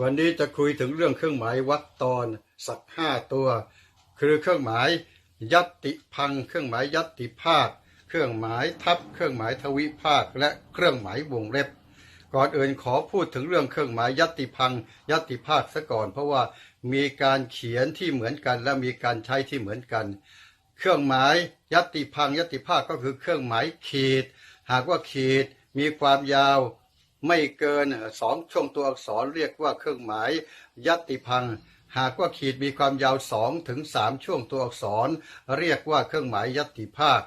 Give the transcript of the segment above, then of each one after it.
วันนี้จะคุยถึงเรื่องเครื่องหมายวรรคตอนสักห้าตัว คือเครื่องหมายยัตติพัง เครื่องหมายยัตติภาค เครื่องหมายทับ เครื่องหมายทวิภาค และเครื่องหมายวงเล็บ ก่อนอื่นขอพูดถึงเรื่องเครื่องหมายยัตติพัง ยัตติภาคซะก่อน เพราะว่ามีการเขียนที่เหมือนกัน และมีการใช้ที่เหมือนกัน เครื่องหมายยัตติพังยัตติภาคก็คือเครื่องหมายขีด หากว่าขีดมีความยาว ไม่เกินสองช่วงตัวอักษรเรียกว่าเครื่องหมายยัตติพัง หากว่าขีดมีความยาวสองถึงสามช่วงตัวอักษร เรียกว่าเครื่องหมายยัตติภาค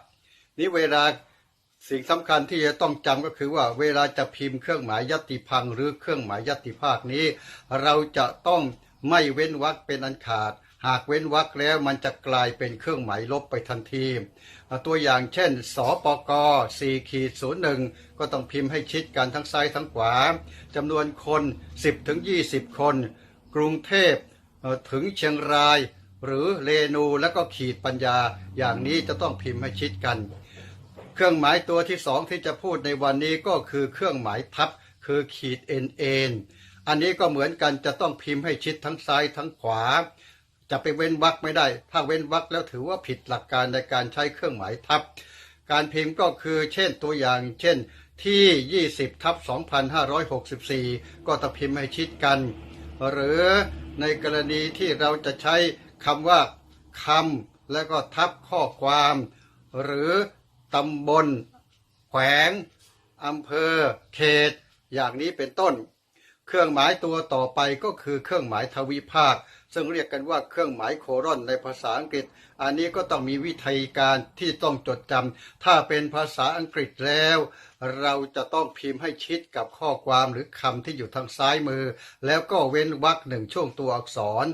นี้เวลาสิ่งสำคัญที่จะต้องจำก็คือว่าเวลาจะพิมพ์เครื่องหมายยัตติพังหรือเครื่องหมายยัตติภาคนี้ เราจะต้องไม่เว้นวรรคเป็นอันขาด หากเว้นวรรคแล้วมันจะกลายเป็นเครื่องหมายลบไปทันที ตัวอย่างเช่น สปก4ขีด01 ก็ต้องพิมพ์ให้ชิดกันทั้งซ้ายทั้งขวาจำนวนคน 10ถึง20 คน กรุงเทพถึงเชียงราย หรือเรนูแล้วก็ขีดปัญญา อย่างนี้จะต้องพิมพ์ให้ชิดกัน เครื่องหมายตัวที่สองที่จะพูดในวันนี้ก็คือเครื่องหมายทับคือขีดเอ็นเอ็นอันนี้ก็เหมือนกันจะต้องพิมพ์ให้ชิดทั้งซ้ายทั้งขวา จะไปเว้นวรรคไม่ได้ ถ้าเว้นวรรคแล้วถือว่าผิดหลักการในการใช้เครื่องหมายทับ การพิมพ์ก็คือเช่นตัวอย่าง เช่นที่ 20ทับ2564 ก็ต้องพิมพ์ให้ชิดกัน หรือในกรณีที่เราจะใช้คำว่าคำแล้วก็ทับข้อความ หรือตำบล แขวงอำเภอ เขต อย่างนี้เป็นต้น เครื่องหมายตัวต่อไปก็คือเครื่องหมายทวิภาค ซึ่งเรียกกันว่าเครื่องหมายโครอนในภาษาอังกฤษ อันนี้ก็ต้องมีวิธีการที่ต้องจดจำถ้าเป็นภาษาอังกฤษแล้ว เราจะต้องพิมพ์ให้ชิดกับข้อความหรือคำที่อยู่ทางซ้ายมือ แล้วก็เว้นวรรคหนึ่งช่วงตัวอักษร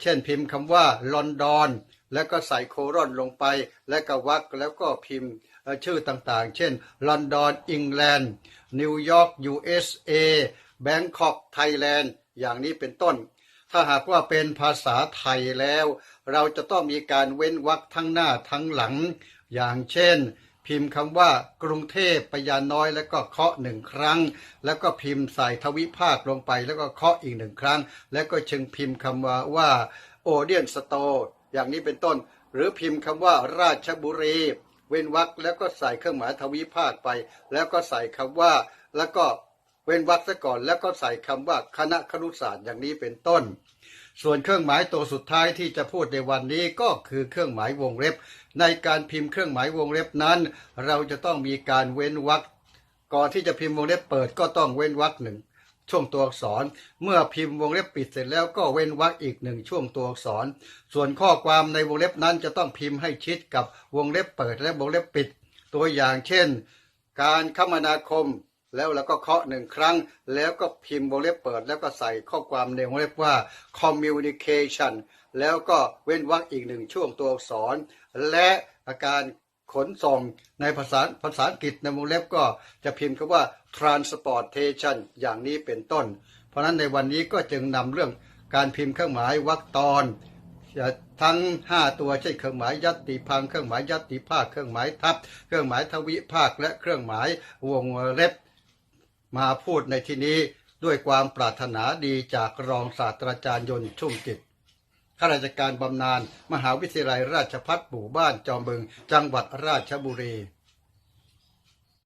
เช่นพิมพ์คำว่าลอนดอน แล้วก็ใส่โครอนลงไป และก็วรรคแล้วก็พิมพ์ชื่อต่างๆ เช่นลอนดอนอังกฤษนิวยอร์ก USA แบงคอกไทยแลนด์อย่างนี้เป็นต้น ถ้าหากว่าเป็นภาษาไทยแล้ว เราจะต้องมีการเว้นวรรคทั้งหน้าทั้งหลัง อย่างเช่น พิมพ์คำว่ากรุงเทพไปยาน้อยแล้วก็เคาะหนึ่งครั้ง แล้วก็พิมพ์ใส่ทวิภาคลงไปแล้วก็เคาะอีกหนึ่งครั้ง แล้วก็จึงพิมพ์คำว่าว่าโอเดียนสโตอย่างนี้เป็นต้น หรือพิมพ์คำว่าราชบุรีเว้นวรรคแล้วก็ใส่เครื่องหมายทวิภาคไป แล้วก็ใส่คำว่า แล้วก็ เว้นวรรคซะก่อนแล้วก็ใส่คำว่าคณะครุศาสตร์อย่างนี้เป็นต้น ส่วนเครื่องหมายตัวสุดท้ายที่จะพูดในวันนี้ก็คือเครื่องหมายวงเล็บ ในการพิมพ์เครื่องหมายวงเล็บนั้น เราจะต้องมีการเว้นวรรคก่อนที่จะพิมพ์วงเล็บเปิดก็ต้องเว้นวรรคหนึ่งช่วงตัวอักษร เมื่อพิมพ์วงเล็บปิดเสร็จแล้วก็เว้นวรรคอีกหนึ่งช่วงตัวอักษร ส่วนข้อความในวงเล็บนั้นจะต้องพิมพ์ให้ชิดกับวงเล็บเปิดและวงเล็บปิด ตัวอย่างเช่น การคมนาคม แล้วเราก็เคาะหนึ่งครั้ง แล้วก็พิมพ์วงเล็บเปิด แล้วก็ใส่ข้อความในวงเล็บว่า communication แล้วก็เว้นวรรคอีกหนึ่งช่วงตัวอักษร และอาการขนส่งในภาษาภาษาอังกฤษในวงเล็บก็จะพิมพ์คำว่า transportation อย่างนี้เป็นต้น เพราะฉะนั้นในวันนี้ก็จึงนำเรื่องการพิมพ์เครื่องหมายวรรคตอนทั้ง 5 ตัวเช่นเครื่องหมายยัตติพังเครื่องหมายยัตติภาคเครื่องหมายทับ เครื่องหมายทวิภาคและเครื่องหมายวงเล็บ มาพูดในที่นี้ด้วยความปรารถนาดีจากรองศาสตราจารย์ยนต์ชุ่มจิตข้าราชการบำนาญมหาวิทยาลัยราชพัฒหมู่บ้านจอมบึง จังหวัดราชบุรี